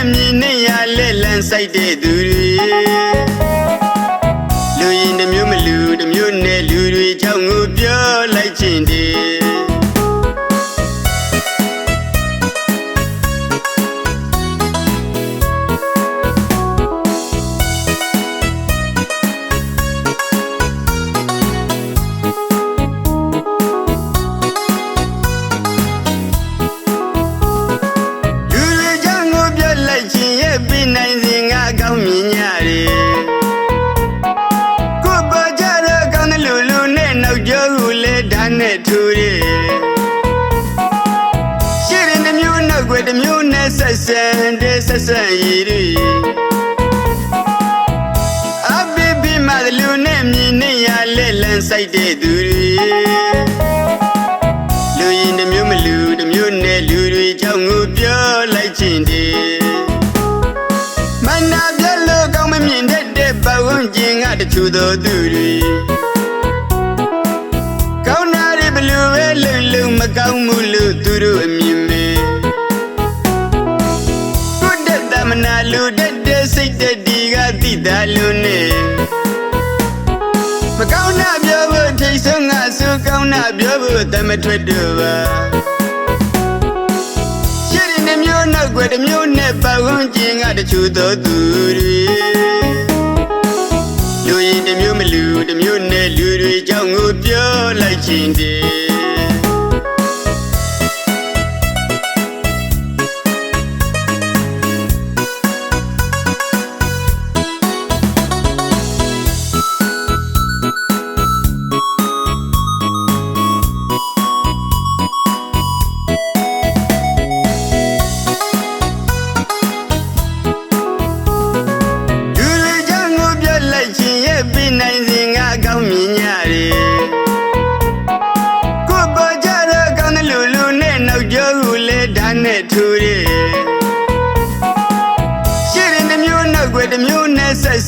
နဲ့မြင်နေရလက်လန်းဆိုင်တဲ့သူတွေလူရင်တစ်မျိုးမလူတစ်မျိုးနဲ့လူတွေကြောင့်ငိုပြောလိုက်ခြင်းတည်း ထူတယ်ရှိရင်တစ်မျိုးနောက်ွယ်တစ်မျိုးနဲ့ဆက်ဆံတဲ့ဆက်ဆံရည်တွေအဘိဘိမတလူနဲ့မြင်နေရလဲလန်းဆိုင်တဲ့သူတွေလူရင်တစ်မျိုးမလူတစ်မျိုးနဲ့လူတွေကြောင့်ငိုပြောလိုက်ခြင်းတည်းမနာပြလို့ကောင်းမမြင်တတ်တဲ့ဘဝန်းကျင်ကတချို့သောသူတွေ လုံမကောင်းမှုလို့သူတို့အမြင်ပဲကိုယ်တက်တမနာလူတက်တဲ့စိတ်တက်ဒီကတိတာလို့နဲ့မကောင်းတာပြောဖို့ထိတ်ဆုံးငါဆိုကောင်းတာပြောဖို့တမထွက်တော့ပါရှိရင်တစ်မျိုးနောက်ွယ်တစ်မျိုးနဲ့ပတ်ဝန်းကျင်ကတချို့သောသူတွေလူရင်တစ်မျိုးမလူတစ်မျိုးနဲ့လူတွေကြောင့်ငိုပြောလိုက်ခြင်းတည်း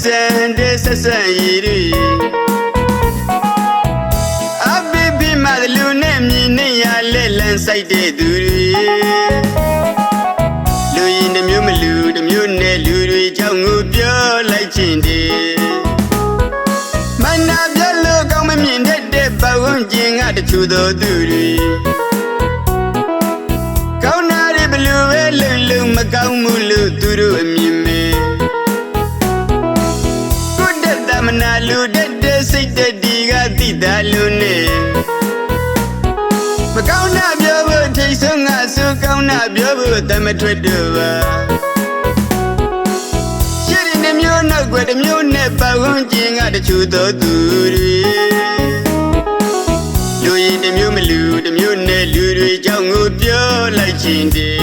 ဆက်ဆံတဲ့ဆက်ဆံရည်တွေအဘိဘိမတလူနဲ့မြင်နေရလဲလန်းဆိုင်တဲ့သူတွေလူရင်တစ်မျိုးမလူတစ်မျိုးနဲ့လူတွေကြောင့်ငိုပြောလိုက်ခြင်းတည်းမနာပြလို့ကောင်းမမြင်တတ်တဲ့ဘဝန်းကျင်ကတချို့သောသူတွေကောင်းတာတွေဘလို့ပဲလုံလုံမကောင်းမှုလို့သူတို့အမြင် တက်ဒီကတိတာလို့နဲ့မကောင်းတာပြောဖို့ထိတ်ဆုံးငါဆိုကောင်းတာပြောဖို့တမထွက်တော့ပါရှိရင်တစ်မျိုးနောက်ွယ်တစ်မျိုးနဲ့ပတ်ဝန်းကျင်ကတချို့သောသူတွေလူရင်တစ်မျိုးမလူတစ်မျိုးနဲ့လူတွေကြောင့်ငိုပြောလိုက်ခြင်းတည်း